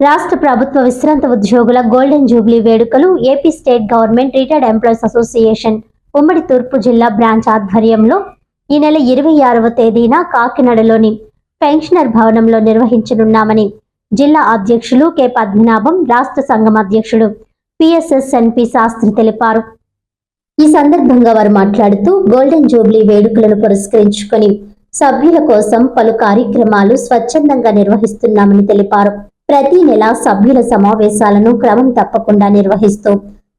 రాష్ట్ర ప్రభుత్వ విశ్రాంత ఉద్యోగుల గోల్డెన్ జూబ్లీ వేడుకలు AP state government retired employees association ఉమ్మడి తూర్పు జిల్లా బ్రాంచ్ ఆధ్వర్యంలో ఈ నెల ఇరవై ఆరవ తేదీన కాకినాడలోని పెన్షనర్ భవనంలో నిర్వహించనున్నామని జిల్లా అధ్యక్షులు కె పద్మనాభం రాష్ట్ర సంఘం అధ్యక్షుడు పిఎస్ఎస్ఎన్పి శాస్త్రి తెలిపారు. ఈ సందర్భంగా వారు మాట్లాడుతూ గోల్డెన్ జూబ్లీ వేడుకలను పురస్కరించుకొని సభ్యుల కోసం పలు కార్యక్రమాలు స్వచ్ఛందంగా నిర్వహిస్తున్నామని తెలిపారు. ప్రతి నెల సభ్యుల సమావేశాలను క్రమం తప్పకుండా నిర్వహిస్తూ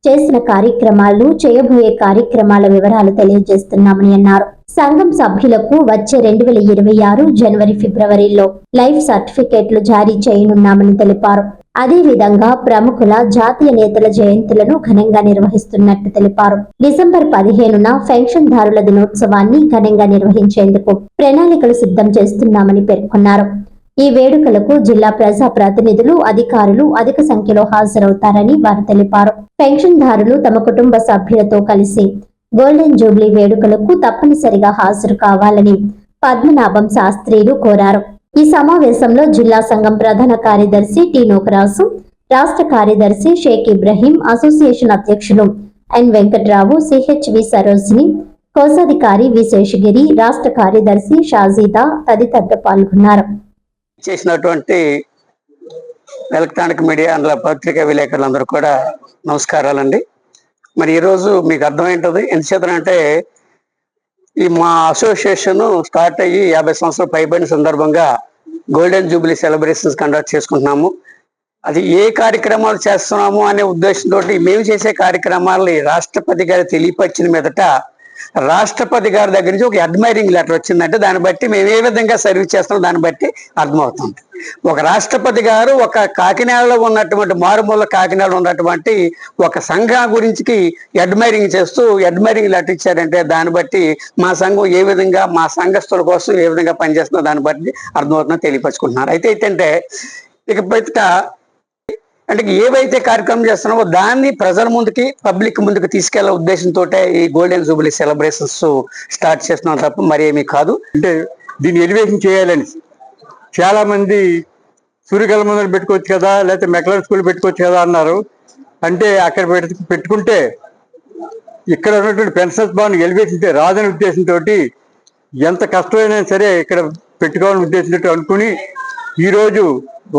చేసిన కార్యక్రమాలు చేయబోయే కార్యక్రమాల వివరాలు తెలియజేస్తున్నామని అన్నారు. సంఘం సభ్యులకు వచ్చే రెండు వేల ఇరవై ఆరు జనవరి ఫిబ్రవరిలో లైఫ్ సర్టిఫికేట్లు జారీ చేయనున్నామని తెలిపారు. అదేవిధంగా ప్రముఖుల జాతీయ నేతల జయంతులను ఘనంగా నిర్వహిస్తున్నట్టు తెలిపారు. డిసెంబర్ పదిహేనున పెన్షన్ దారుల దినోత్సవాన్ని ఘనంగా నిర్వహించేందుకు ప్రణాళికలు సిద్ధం చేస్తున్నామని పేర్కొన్నారు. ఈ వేడుకలకు జిల్లా ప్రజా ప్రతినిధులు అధికారులు అధిక సంఖ్యలో హాజరవుతారని వారు తెలిపారు. పెన్షన్దారులు తమ కుటుంబ సభ్యులతో కలిసి గోల్డెన్ జూబ్లీ వేడుకలకు తప్పనిసరిగా హాజరు కావాలని పద్మనాభం శాస్త్రిలు కోరారు. ఈ సమావేశంలో జిల్లా సంఘం ప్రధాన కార్యదర్శి టి నోకరాజు రాష్ట్ర కార్యదర్శి షేక్ ఇబ్రహీం అసోసియేషన్ అధ్యక్షులు ఎన్ వెంకట్రావు సిహెచ్వి సరోజిని కోశాధికారి వి శేషగిరి రాష్ట్ర కార్యదర్శి షాజీదా తదితరులు పాల్గొన్నారు. చేసినటువంటి ఎలక్ట్రానిక్ మీడియా అందులో పత్రికా విలేకరులందరూ కూడా నమస్కారాలండి. మరి ఈరోజు మీకు అర్థమైంటది ఎందుచేతనంటే ఈ మా అసోసియేషన్ స్టార్ట్ అయ్యి యాభై సంవత్సరాలు పైబడిన సందర్భంగా గోల్డెన్ జూబ్లీ సెలబ్రేషన్స్ కండక్ట్ చేసుకుంటున్నాము. అది ఏ కార్యక్రమాలు చేస్తున్నాము అనే ఉద్దేశంతో మేము చేసే కార్యక్రమాలని రాష్ట్రపతి గారు తెలియపరిచిన మీదట రాష్ట్రపతి గారి దగ్గర నుంచి ఒక అడ్మైరింగ్ లెటర్ వచ్చిందంటే దాన్ని బట్టి మేము ఏ విధంగా సర్వీస్ చేస్తున్నాం దాన్ని బట్టి అర్థమవుతుంది. ఒక రాష్ట్రపతి గారు ఒక కాకినాడలో ఉన్నటువంటి మారుమూల కాకినాడలో ఉన్నటువంటి ఒక సంఘం గురించి అడ్మైరింగ్ చేస్తూ అడ్మైరింగ్ లెటర్ ఇచ్చారంటే దాన్ని బట్టి మా సంఘం ఏ విధంగా మా సంఘస్థుల కోసం ఏ విధంగా పనిచేస్తుందో దాన్ని బట్టి అర్థమవుతుందో తెలియపరుచుకుంటున్నారు. అయితే ఏంటంటే ఇక బయట అంటే ఏవైతే కార్యక్రమం చేస్తున్నామో దాన్ని ప్రజల ముందుకి పబ్లిక్ ముందుకు తీసుకెళ్ళే ఉద్దేశంతో ఈ గోల్డెన్ జూబిలీ సెలబ్రేషన్స్ స్టార్ట్ చేస్తున్నాం తప్ప మరేమీ కాదు. అంటే దీన్ని ఎలివేషన్ చేయాలని చాలా మంది సూర్యకళ మందులు పెట్టుకోవచ్చు కదా లేకపోతే మెక్లర్ స్కూల్ పెట్టుకోవచ్చు కదా అన్నారు. అంటే అక్కడ పెట్టుకుంటే ఇక్కడ ఉన్నటువంటి పెన్షన్స్ భవన్ ఎలివేషన్ రాదని ఉద్దేశంతో ఎంత కష్టమైనా సరే ఇక్కడ పెట్టుకోవాలని ఉద్దేశంతో అనుకుని ఈరోజు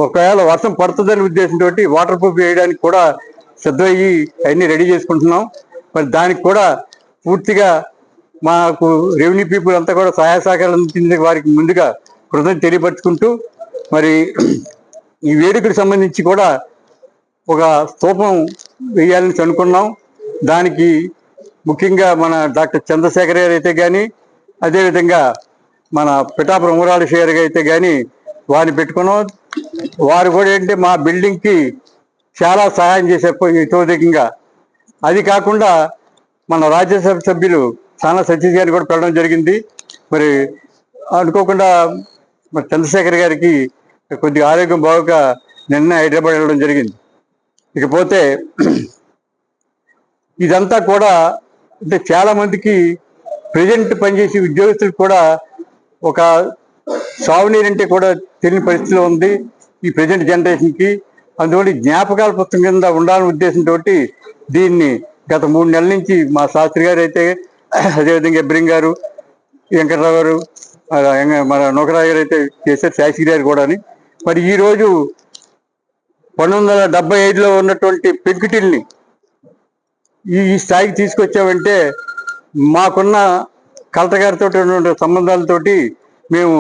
ఒకవేళ వర్షం పడుతుందని ఉద్దేశంతో వాటర్ ప్రూఫ్ వేయడానికి కూడా సిద్ధమయ్యి అన్ని రెడీ చేసుకుంటున్నాం. మరి దానికి కూడా పూర్తిగా మాకు రెవెన్యూ పీపుల్ అంతా కూడా సహాయ సహకారాలు అందించిన వారికి ముందుగా కృతజ్ఞత తెలియపరుచుకుంటూ మరి ఈ వేడుకకు సంబంధించి కూడా ఒక స్తూపం వేయాలని అనుకున్నాం. దానికి ముఖ్యంగా మన డాక్టర్ చంద్రశేఖర్ గారు అయితే కానీ అదేవిధంగా మన పిఠాపురం ఉమరాల షేర్ అయితే కానీ వారిని పెట్టుకున్నాం. వారు కూడా ఏంటి మా బిల్డింగ్కి చాలా సహాయం చేసే ఇతోధికంగా అది కాకుండా మన రాజ్యసభ సభ్యులు చాలా సతీష్ గారిని కూడా పెట్టడం జరిగింది. మరి అనుకోకుండా మరి చంద్రశేఖర్ గారికి కొద్దిగా ఆరోగ్యం బాగోక నిన్న హైదరాబాద్ వెళ్ళడం జరిగింది. ఇకపోతే ఇదంతా కూడా అంటే చాలామందికి ప్రజెంట్ పనిచేసే ఉద్యోగస్తులకు కూడా ఒక సాగునీరు అంటే కూడా తెలియని పరిస్థితిలో ఉంది ఈ ప్రజెంట్ జనరేషన్కి అందువల్ల జ్ఞాపకాల పుస్తకం కింద ఉండాలనే ఉద్దేశంతో దీన్ని గత మూడు నెలల నుంచి మా శాస్త్రి గారు అయితే అదేవిధంగా ఇబ్రింగ్ గారు వెంకట్రావు గారు మన ఎంగ- నూకరావు గారు అయితే చేశారు శాస్త్రి గారు కూడా మరి ఈరోజు పంతొమ్మిది వందల డెబ్బై ఐదులో ఉన్నటువంటి పెంకుటిల్ని ఈ ఈ స్థాయికి తీసుకొచ్చామంటే మాకున్న కలెక్టర్ గారితో ఉన్నటువంటి సంబంధాలతోటి మేము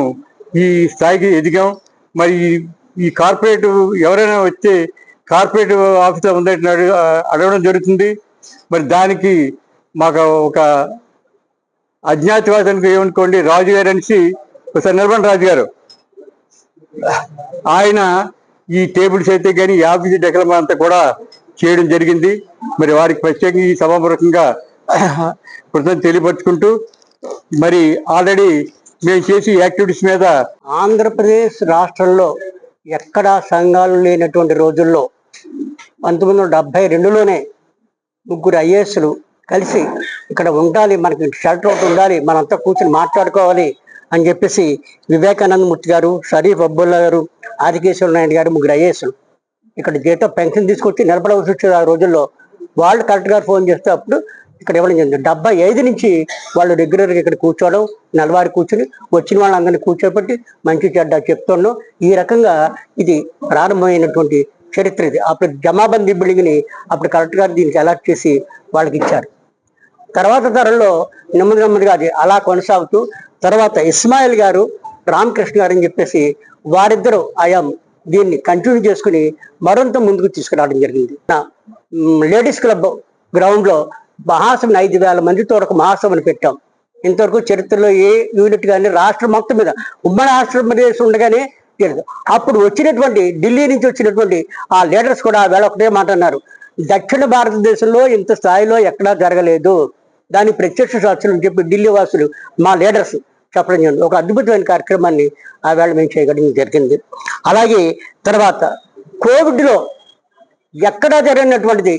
ఈ స్థాయికి ఎదిగాం. మరి ఈ- ఈ కార్పొరేట్ ఎవరైనా వచ్చి కార్పొరేట్ ఆఫీసర్ ఉందని అడుగు- అడగడం జరుగుతుంది. మరి దానికి మాకు ఒక అజ్ఞాతవాసానికి ఏమనుకోండి రాజు గారు అనేసి ఒకసారి నిర్మల్ రాజు గారు. ఆయన ఈ టేబుల్స్ అయితే కానీ ఈ ఆఫీస్ డెకలమా అంతా కూడా చేయడం జరిగింది. మరి వారికి ప్రత్యేకంగా ఈ సభాపూర్వకంగా కృతజ్ఞత తెలియపరుచుకుంటూ మరి ఆల్రెడీ మేము చేసే యాక్టివిటీస్ మీద ఆంధ్రప్రదేశ్ రాష్ట్రంలో ఎక్కడా సంఘాలు లేనటువంటి రోజుల్లో పంతొమ్మిది వందల డెబ్బై రెండులోనే ముగ్గురు ఐఏఎస్లు కలిసి ఇక్కడ ఉండాలి మనకి షెల్టర్ ఒకటి ఉండాలి మనంతా కూర్చొని మాట్లాడుకోవాలి అని చెప్పేసి వివేకానంద మూర్తి గారు షరీఫ్ అబ్దుల్లా గారు ఆదికేశ్వర నాయుడు గారు ముగ్గురు ఐఏఎస్లు ఇక్కడ జీతం పెన్షన్ తీసుకొచ్చి నిలబడవలసి వచ్చేది ఆ రోజుల్లో. వాళ్ళు కలెక్టర్ గారు ఫోన్ చేస్తే అప్పుడు ఇక్కడ ఇవ్వడం జరిగింది డెబ్బై ఐదు నుంచి వాళ్ళు రెగ్యులర్గా ఇక్కడ కూర్చోవడం నెలవారి కూర్చుని వచ్చిన వాళ్ళందరినీ కూర్చోబెట్టి మంచి చెడ్డ చెప్తున్నాం ఈ రకంగా ఇది ప్రారంభమైనటువంటి చరిత్ర ఇది. అప్పుడు జమాబందీ బిల్డింగ్ని అప్పుడు కలెక్టర్ గారు దీనికి అలర్ట్ చేసి వాళ్ళకి ఇచ్చారు. తర్వాత తరంలో నెమ్మది నెమ్మదిగా అది అలా కొనసాగుతూ తర్వాత ఇస్మాయిల్ గారు రామకృష్ణ గారు అని చెప్పేసి వారిద్దరూ ఆయా దీన్ని కంటిన్యూ చేసుకుని మరింత ముందుకు తీసుకురావడం జరిగింది. నా, లేడీస్ క్లబ్ గ్రౌండ్లో మహాసభను ఐదు వేల మందితో ఒక మహాసభను పెట్టాం. ఇంతవరకు చరిత్రలో ఏ యూనిట్ కానీ రాష్ట్రం మొత్తం మీద ఉమ్మడి ఆంధ్రప్రదేశ్ ఉండగానే అప్పుడు వచ్చినటువంటి ఢిల్లీ నుంచి వచ్చినటువంటి ఆ లీడర్స్ కూడా వేళ ఒకటే మాట అన్నారు. దక్షిణ భారతదేశంలో ఇంత స్థాయిలో ఎక్కడా జరగలేదు. దాని ప్రత్యక్ష సాక్షులు అని చెప్పి ఢిల్లీ వాసులు మా లీడర్స్ చెప్పడం జరిగింది. ఒక అద్భుతమైన కార్యక్రమాన్ని ఆ వేళ మేము చేయడం జరిగింది. అలాగే తర్వాత కోవిడ్లో ఎక్కడా జరిగినటువంటిది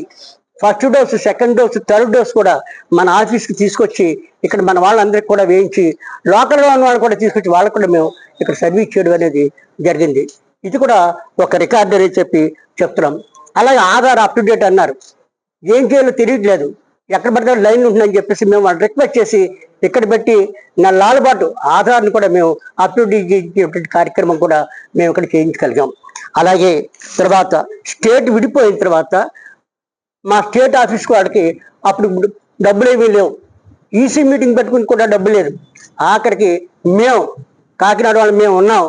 first dose second dose third dose కూడా మన ఆఫీస్కి తీసుకొచ్చి ఇక్కడ మన వాళ్ళందరికీ కూడా వేయించి లోకల్లో ఉన్న వాళ్ళు కూడా తీసుకొచ్చి వాళ్ళకు కూడా మేము ఇక్కడ సర్వీస్ చేయడం అనేది జరిగింది. ఇది కూడా ఒక రికార్డ్ అని చెప్పి చెప్తున్నాం. అలాగే ఆధార్ అప్ టు డేట్ అన్నారు. ఏం చేయాలో తెలియట్లేదు. ఎక్కడ పడితే లైన్ ఉంటుందని చెప్పేసి మేము వాళ్ళు రిక్వెస్ట్ చేసి ఇక్కడ పెట్టి నెలల పాటు ఆధార్ని కూడా మేము అప్ టు డేట్ కార్యక్రమం కూడా మేము ఇక్కడ చేయించగలిగాం. అలాగే తర్వాత స్టేట్ విడిపోయిన తర్వాత మా స్టేట్ ఆఫీస్ వాడికి అప్పుడు డబ్బులు ఏమీ లేవు. ఈసీ మీటింగ్ పెట్టుకుని కూడా డబ్బు లేదు. ఆఖరికి మేము కాకినాడ వాళ్ళు మేము ఉన్నాం.